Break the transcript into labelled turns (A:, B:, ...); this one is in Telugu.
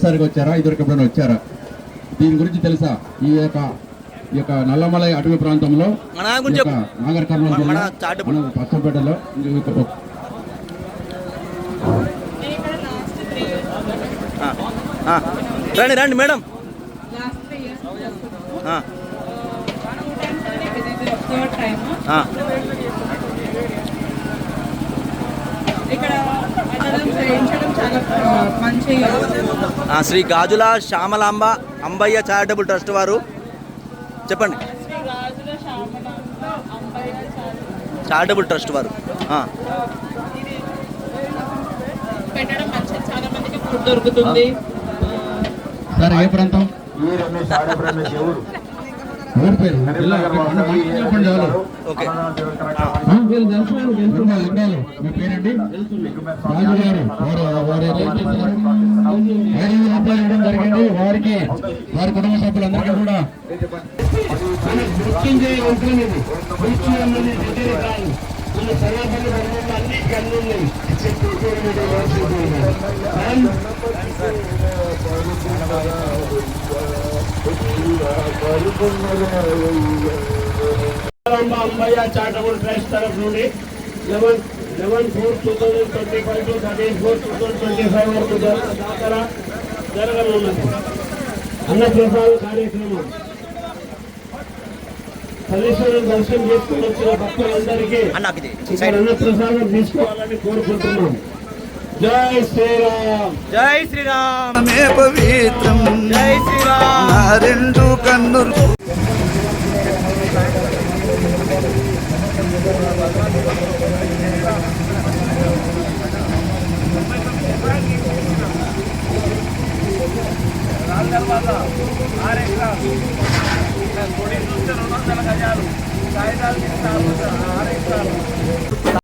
A: ఒకసారిగా వచ్చారా? ఇదివరకు ఎప్పుడైనా వచ్చారా? దీని గురించి తెలుసా? ఈ యొక్క ఈ యొక్క నల్లమలై అటవీ ప్రాంతంలో నాగర్ కర్నూలు జిల్లా పచ్చపేటలో.
B: రండి
C: రండి madam. Shri Gajula Shyamalamba Ambayya charitable trust వారు. చెప్పండి. చారిటబుల్ ట్రస్ట్ వారు. ఆ, ఇది
B: పెట్టడం మంచిది. చాలా మందికి ఫుడ్ దొరుకుతుంది.
A: సార్ ఏ ప్రాంతం? పేరు?
C: ఓకే.
D: వీళ్ళు తెలుసు, లింగాలు,
A: లింగాలు. మీ పేరండి?
E: రాజు గారు వారు ఐదు
A: వేల రూపాయలు ఇవ్వడం జరిగింది. వారికి వారి కుటుంబ సభ్యులందరికీ కూడా
D: యంత్రం ఇది
E: మృత్యు అన్నది దగ్గర
D: కాదు అన్ని కళ్ళు ఉన్నాయి చెట్టు రామ అంబయ్య చారిటబుల్ ట్రస్ట్ తరఫు నుండి eleven eleven four two thousand twenty five to thirteen four two thousand twenty five వరకు జాతర జరగనున్నది. అన్నప్రసాద కార్యక్రమం. తల్లీశ్వరం దర్శనం చేసుకుని వచ్చిన భక్తులందరికీ
C: ఇక్కడ
D: అన్నప్రసాదం తీసుకోవాలని కోరుకుంటున్నాం. జై శ్రీరామ్.
C: జై శ్రీరామ్.
F: మే పవిత్రం. జై
C: శ్రీరామ్.
F: రెండు కన్నులు
G: దాని తర్వాత ఆరు ఎకరాలు పొడి చూస్తే రెండు వందల గజాలు కాగితాలు తీస్తే ఆరు ఎకరాలు